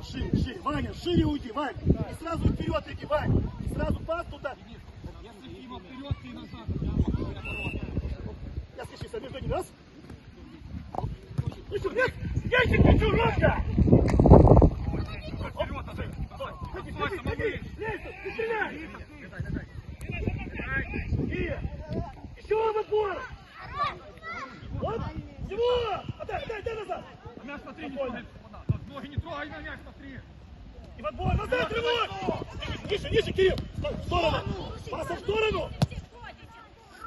Рома, шире, шире. Ваня, шире уйди, Вань. И сразу вперед иди, Вань. И сразу пас туда. Если Дима вперед, ты назад. Я скажи, а между ними раз. Ну что, нет? Я не хочу, Ромка! Вперед, Андрей. Ходи, Стой, ходи, самовысь. ходи. Лезь, не стреляй! И еще в отбор! Вот, всего! Отдай, отдай, дай назад! На мяч смотри, не Ноги не трогай, на мяч смотри. И в отбор, назад, рывок! Ниже, ниже, Кирилл! В сторону! Паса в сторону!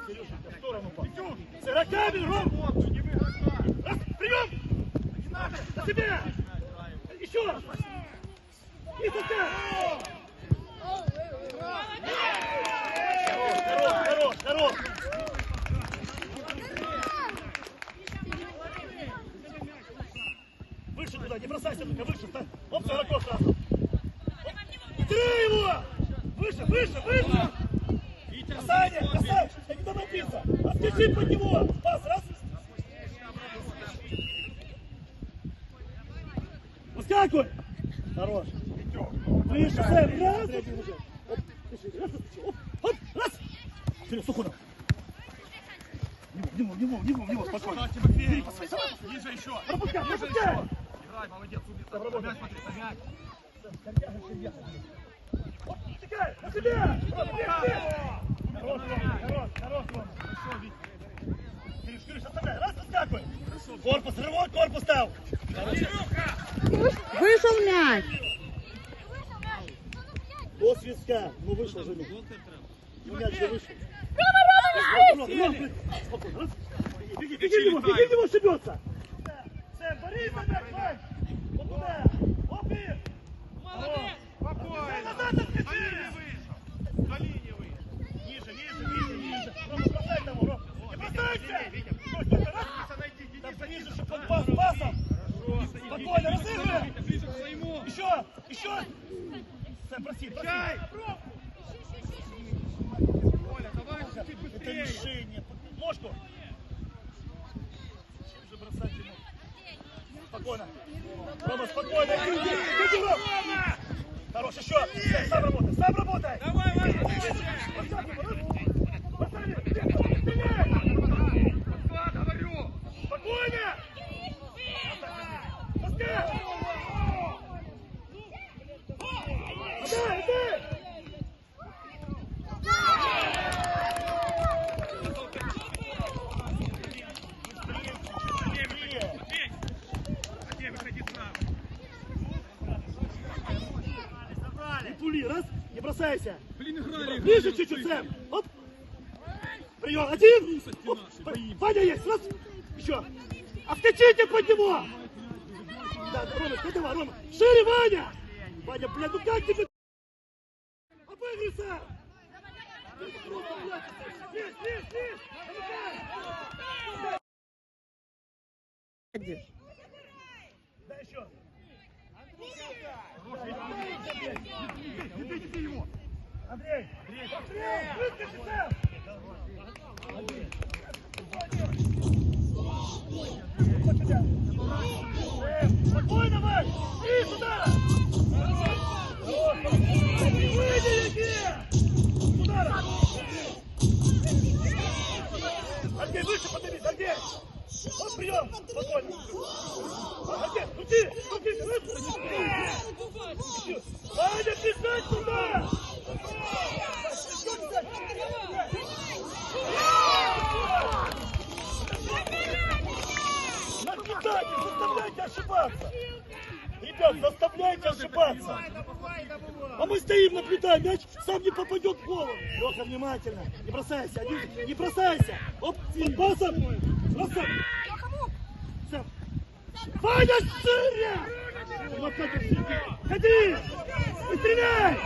Кирюшенька, в сторону пас. С игроками, Ром! Не. Раз, прием! На себя! Еще раз! И туда! Хорош, хорош, хорош! Выше туда, не бросайся только, выше, встань. Оп, с игроков сразу. Теряй его! Выше, выше, выше! Касание, касание! Не домопился! Отскочи под него! Пас, раз! Выскакивай! Хорош! Выше, Сэм, раз! Оп, оп, оп, раз! Вперед, не мог, не мог, не мог, спокойно. Ниже еще. Пропускай, пропускай. Играй, молодец, умница. Мяч смотри, мяч. На себя! Хорош, хорош, хорош. Хорошо, оставляй, раз! Корпус, рывок, корпус стал! Вышел мяч. До свистка. Ну вышел же мяч. Ну мяч же вышел. Рома, Рома, Спокойно, раз. Беги, беги, беги в него, беги в него, ошибется! Сэм, борись за мяч, Вань! Вот туда! Оп, и! Молодец! Спокойно. Назад! Колени выше. Колени выше. Ниже, ниже, ниже, ниже. Рома, бросай того, Рома. Не бросайся! Там ниже, чтобы он пас, пасом. Спокойно, разыгрывай. Еще, еще. Сэм, проси, проси. Оля, давай чуть Это быстрее. решение. Ложку. Зачем же бросать ему? Спокойно. Рома, спокойно. Хорош, еще. Сам работай, сам работай. Давай, Ваня, Подклад, говорю. Спокойно. Пускай. Отдай, отдай. Быстрее. Окей, выходи сам. Не пули, раз, бросайся. Блин, играли. Ближе чуть-чуть, Сэм. Оп. Прием, один. Оп. Ваня есть, раз. Еще. Отскочите под него. Да, Рома, ты давай, Рома. Шире, Ваня. Ваня, блядь, ну как тебе? Здесь. Помогай. Да еще. Не бейте его. Андрей, Андрей, Андрей, Спокойно, Вань! И сюда! Яки! Сюда! Андрей, выше поднимись, Андрей! Вот прием! Спокойно! Андрей, крути! Крути! Ваня, бежать туда! Наблюдайте, заставляйте ошибаться! Ребят, заставляйте ошибаться! А мы стоим, наблюдаем, мяч сам не попадет в голову. Леха, внимательно. Не бросайся, один, не бросайся. Оп, с пасом. Бросай. Сэм. Ваня, шире! Ходи! Стреляй!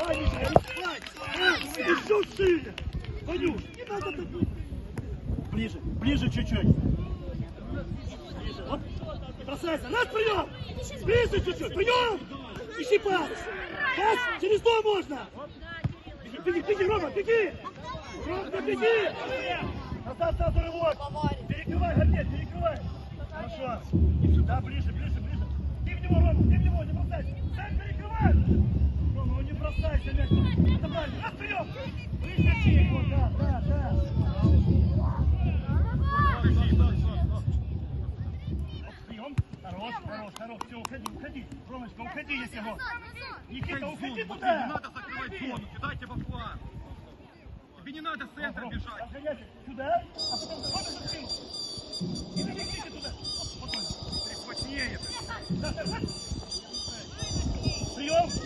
Ванечка, не Вань, еще шире! Ванюш, не надо так. Ближе, ближе чуть-чуть. Не бросайся. Раз, прием! Ближе чуть-чуть, прием! Ищи пас! Пас через дом можно! Беги, беги, Рома, беги! Рома, беги! Назад сразу рывок. Перекрывай, Гордей, перекрывай. Хорошо. И сюда, ближе, ближе, ближе. Ты в него, Рома, ты в него, не бросайся. Сам перекрывай. Рома, ну не бросайся, мяч. Это правильно. Раз, прием. Вот, да, да, да. Прием. Хорош. Все, уходи, уходи. Ромочка, уходи, если гол. Никита, уходи Не туда. надо закрывать зону, кидайте во фланг. Тебе не надо с центра бежать. разгоняйся Сюда, а потом заходишь в спину. И набегите туда. Спокойно. Да. Прием.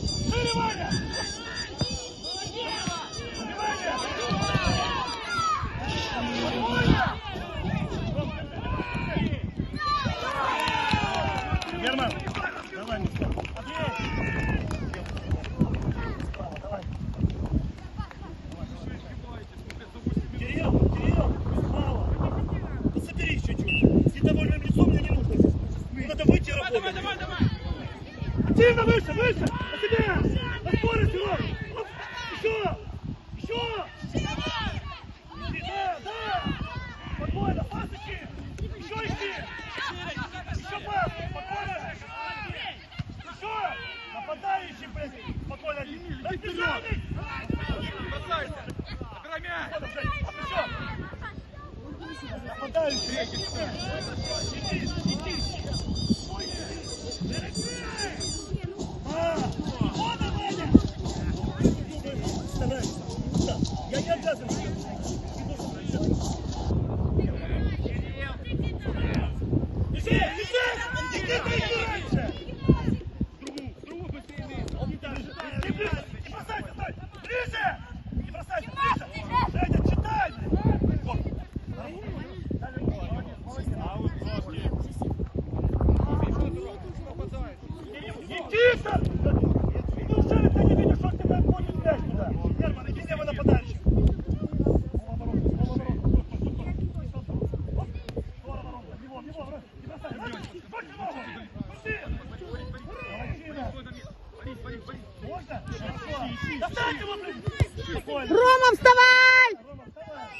Рома, вставай! Рома, вставай.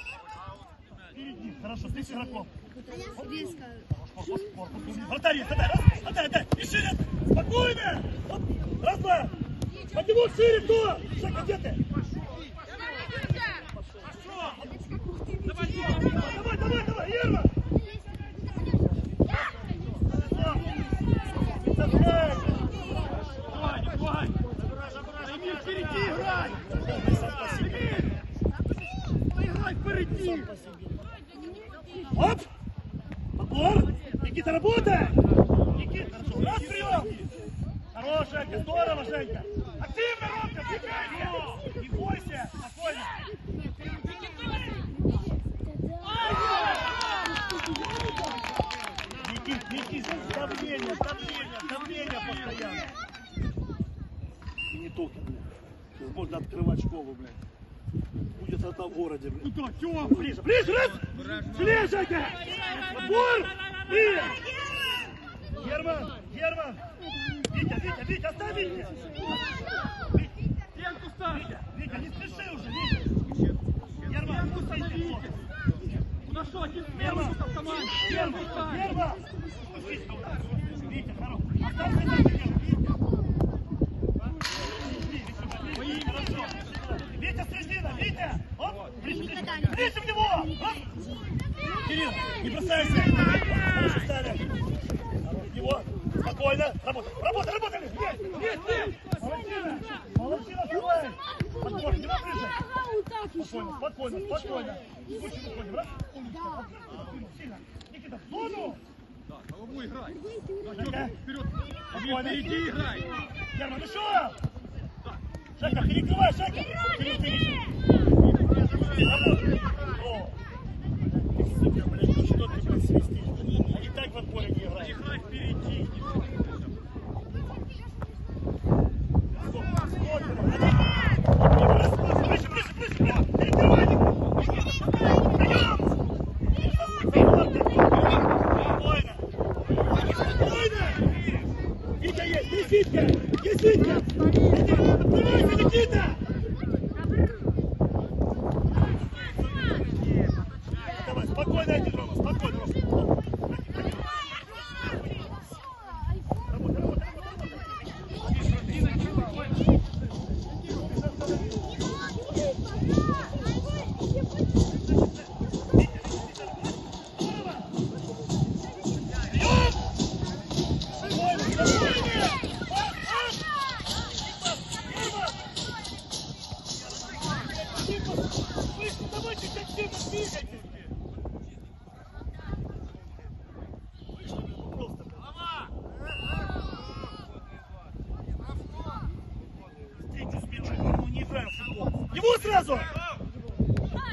Впереди, хорошо, ты с игроком. Вратарь, есть, отдай, отдай, отдай, и шире, спокойно, раз, два, под него шире, кто? Жека, где ты? Давай, давай, давай, Ерма! Давай, Давай, не давай. Займи впереди, играй. Играй впереди. Оп! Подбор! Никита, работай! Никита, хорошо, раз, прием! Хорош, Женька, здорово, Женька! Активно, Ромка, двигайся! Не бойся, спокойно! Никит, Никит, давление, давление, давление постоянно! И не только, блядь. Можно открывать школу, блядь. Будет одна в городе, блядь. Куда, Тём? Ближе, ближе, раз! Женька! Подбор! И... Герман, Герман! Витя, Витя, Витя, оставь меня! Стенку ставьте. Витя, не спеши уже, Витя! Герман, Стенку становите. Куда что, один Герман. Герман, ставь. Герман! Витя, хорош! Оставь меня, Герман, Витя! Витя, хорошо! Витя, Снежнина, Витя! Оп, ближе, в него! Оп! Кирилл, не бросайся! Хорошо встали! В него! Спокойно! Работай! Работай, работай! Есть! Есть! Есть! Молодчина! Молодчина, вставай! Подбор, не ближе! Спокойно, спокойно, спокойно! Скучно выходим, раз! Сильно! Никита, в зону! Да, голову играй. Вперед. Спокойно. Впереди играй. Герман, еще! Жека, перекрывай, Жека! Кирилл, Come on, come on.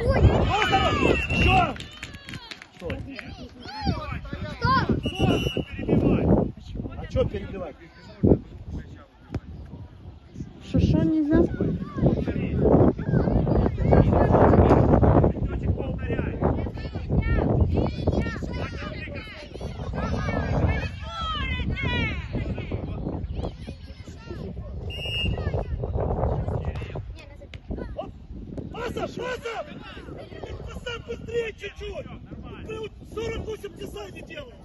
Еще! Стой. А что перебивать? Что нельзя? Оп! Пасов, пасов! Пасов быстрее чуть-чуть! Ты вот 48 часа не делаешь!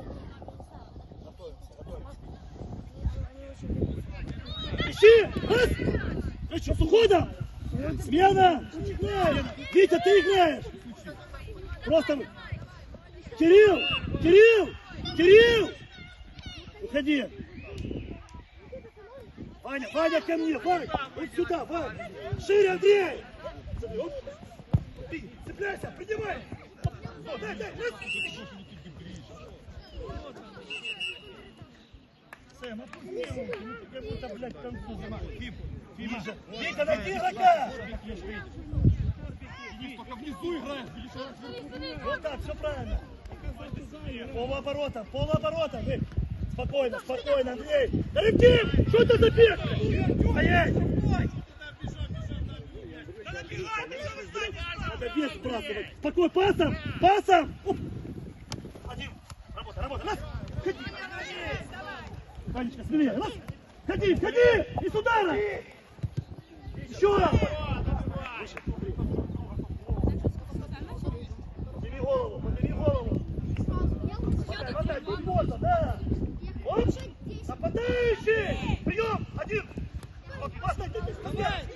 Ищи! Раз! Ну что, с уходом? Смена! Витя, ты играешь! Просто... Кирилл! Кирилл! Кирилл! Уходи! Ваня, Ваня, ко мне, Ваня! Вот сюда, Ваня! Шире, Андрей! Ты, цепляйся, поднимай! О, дай, дай, раз! Сэм, опусти руки, ну тебе будто, блядь, конфузно. Ниже. Витя, найди игрока! Только внизу играешь, видишь, Вот так, все правильно. Полуоборота, полуоборота. Вы. Спокойно, спокойно, Андрей. Коллектив, что ты забег? Стоять! Надо вес сбрасывать. Спокойно, пасом, пасом. Один. Работа, работа. Раз. Ходи. Ванечка, смелее. Раз. Ходи, ходи. И с удара. Еще раз. Подними голову, подними голову. Мотай, тут можно, да. Оп. Нападающий. Прием. Один. Вот, Поставь, ты, ты, стоять.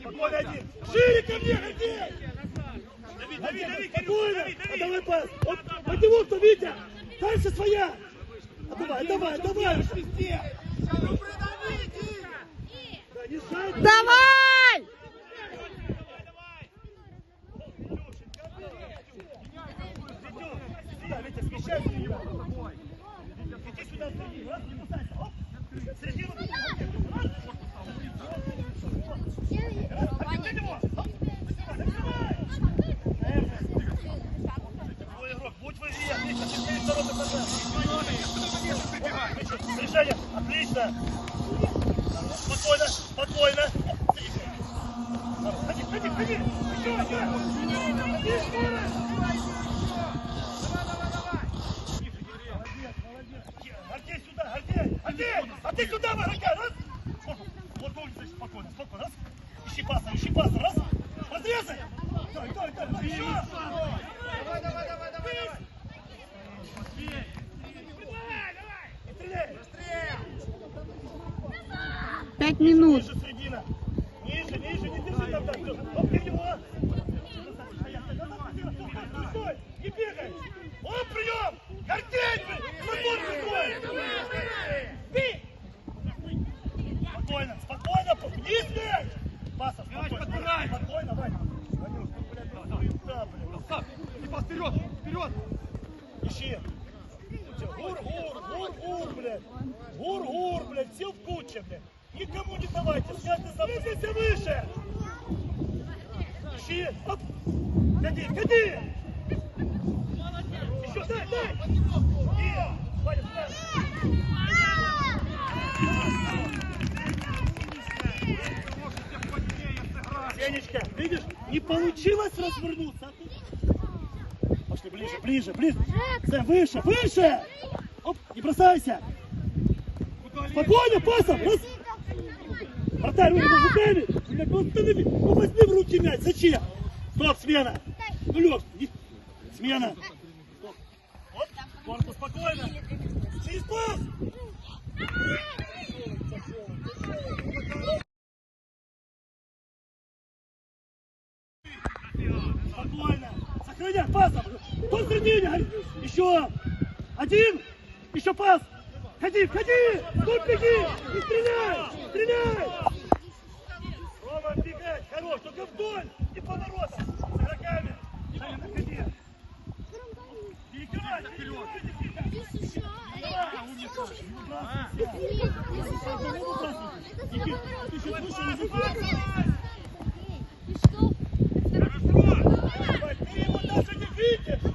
Спокойно, один. Шире ко мне, Гордей. Дави, дави, дави, спокойно. А давай пас. Вот, мотивовка, Витя. Дальше своя. Давай, давай, давай. Да, не сзади. Давай! Витя, смещайся ее. Иди сюда, среди. Раз, не кусайся. Оп. Середину. Раз. Отпусти его. Оп. Закрывай. Твой игрок, будь вы и отлично, ты перед вторым этажом. Движение, отлично. Спокойно, спокойно. Ходи, ходи, ходи. Еще, еще. Ходи, скоро. Гордей сюда, Гордей! Гордей! А ты сюда, врага! Раз! Вот улица, спокойно, спокойно, раз! Ищи паса, ищи паса, раз! Подрезай! Дай, дай, дай, дай, еще! Давай, давай, давай, давай! Не стреляй! Пять минут. Ниже середина! Ниже, ниже, не держи там так! Оп, ты его! Стой, стой! Не бегай! Оп, прием! Гордей, блин! Забор какой! Бей! Спокойно, спокойно, вниз мяч! Паса, спокойно, подбирай! спокойно, Вань. Ванюш, ну, блядь, ну, суета, блин. Сав, и пас вперед, вперед! Ищи. Гур-гур, гур-гур, блядь. Гур-гур, блядь, все в куче, блядь. Никому не давайте, связь запустите выше. Ищи. Оп. Ходи, ходи. Еще, дай, дай. И, Ваня, сюда. Можете плотнее Сенечка, видишь, не получилось развернуться. Пошли ближе, ближе, ближе. Сэм, выше, выше. Оп, не бросайся. Спокойно, пасом. Раз. Вратарь, руки. Блядь, ну останови. Ну возьми в руки мяч. Зачем? Стоп, смена. Ну, не- смена. Стоп. Оп, корпус, спокойно. Через пас. Спокойно. Сохраняй пасом. Кто в середине? Еще. Один. Еще пас. Ходи, ходи. Тут беги. И стреляй. Стреляй. Рома, бегать. Хорош. Только вдоль. И поворотом. С игроками. Саня, находи. Перекрывай. Вперед. Никит, ты чуть выше не заходишь. Vai ter mudança de vídeo!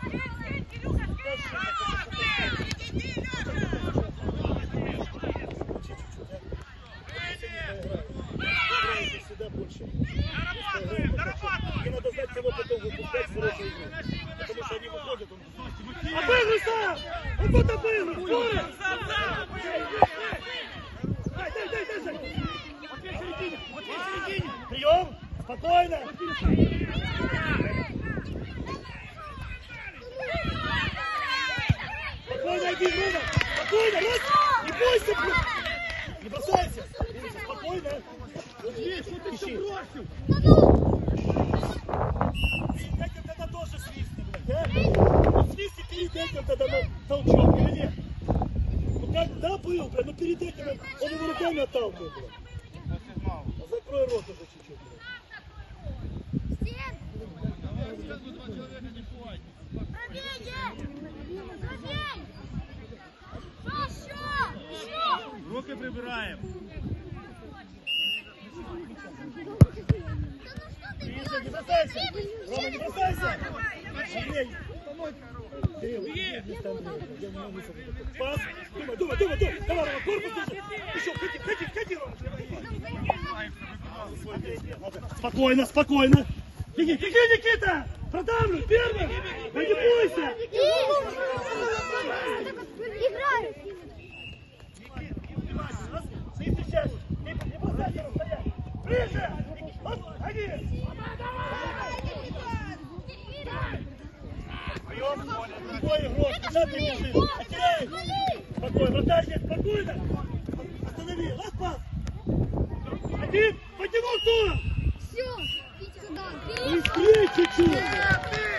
Спокойно, раз! Не бойся! блин! Не бросайся! Спокойно! Здесь, вот ты все бросил! Перед тогда тоже свистни, блядь, да? Вот свистни перед этим тогда на толчок, или нет? Ну как, да, был, блядь, но перед этим он, его руками отталкивает, блядь. А Закрой рот уже чуть-чуть, блядь. Руки прибираємо. Кирилл, не бросайся! Рома, бросайся! Андрей! Кирилл, не ставь меня, я не тобой. Пас! Думай, думай, думай! Давай, Рома, корпус держи! Еще, ходи, ходи, ходи, Рома! Спокойно, спокойно! Беги, беги, Никита! Продавлю, первым! Да не бойся! Играй! Раз, стоит сейчас! Не не бросайся, стоять! Ближе! Прием, Твой игрок, куда ты бежишь? Потеряешь! Спокойно, вратарь здесь, спокойно! Останови, раз пас! Один, потянул тур! Все! Сюда! Быстрее чуть-чуть!